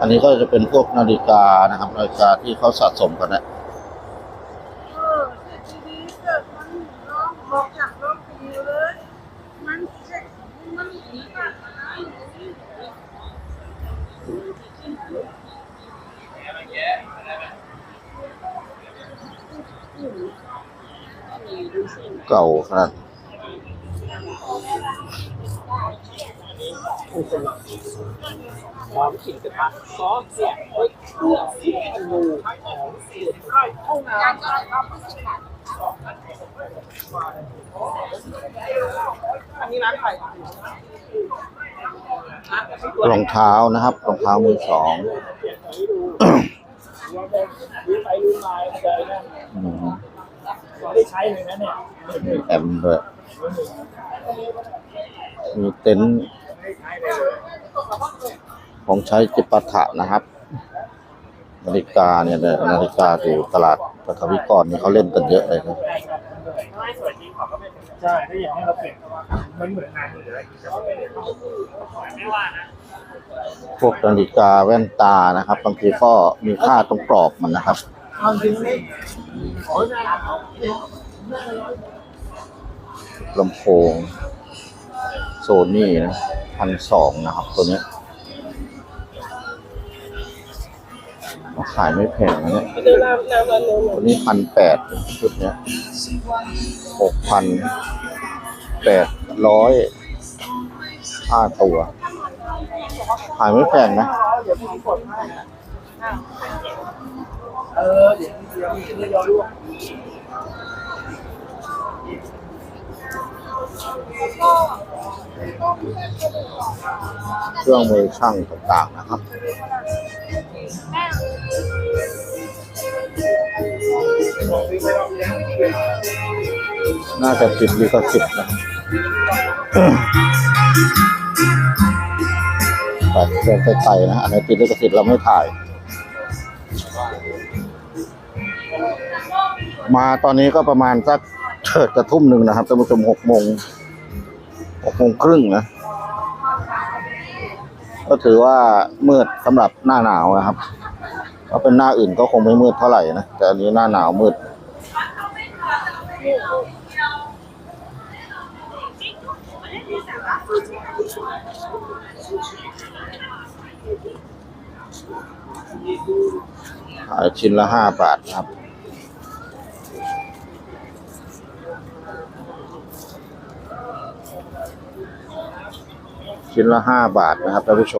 อันนี้ก็จะเป็นพวกนาฬิกานะครับนาฬิกาที่เขาสะสมกันนะเออทีนี้เกิด มันร้องบอกจากร้องปีเลยมันเช็คมันหนีมากนะเก่าขนาดความขิงกระทะซอสเสียเฮ้ยเครื่องเสียงงูของเสียงใกล้ห้องน้ำอันนี้ร้านไข่รองเท้านะครับรองเท้ามือสองว่าแบบลืมไปลืมมาเลยนะอืมได้ใช้เลยนะเนี่ยมีแอมด้วยมีเต็นท์ ของใช้จิปาถะนะครับ นาฬิกาเนี่ยเนี่ยนาฬิกาอยู่ตลาดปฐวิกรนี่เขาเล่นกันเยอะเลยครับไม่สวยจริงขอก็ไม่ใช่ถ้าอย่างนี้เราเปลี่ยนมันเหมือนงานมืออะไรแต่ว่าไม่ได้ไม่ว่านะพวกนาฬิกาแว่นตานะครับบางทีก็มีค่าตรงกรอบมันนะครับเอาจริงนี่โอ้ยนะลำโพงโซนี่นะพันสองนะครับตัวเนี้ ขายไม่แพงนะเนี่ยเดินน้ำน้ำน้ำน้ำตัวนี้พันแปดชุดเนี้ยหกพันแปดร้อยห้าตัว ขายไม่แพงนะเดี๋ยวผมกดให้เออเดี๋ยวเดี๋ยวเดี๋ยวรู้ เครื่องมือช่างต่างๆนะครับน่าจะติดลิขสิทธิ์นะครับแต่เดินไกลๆนะ อันนี้ติดลิขสิทธิ์เราไม่ถ่าย มาตอนนี้ก็ประมาณสักเถิดกระทุ่มหนึ่งนะครับท่านผู้ชมหกโมง หกโมงครึ่งนะ ก็ถือว่ามืดสำหรับหน้าหนาวนะครับถ้าเป็นหน้าอื่นก็คงไม่มืดเท่าไหร่นะ แต่อันนี้หน้าหนาวมืด ขายชิ้นละห้าบาทครับ ชิ้นละห้าบาทนะครับท่านผู้ชม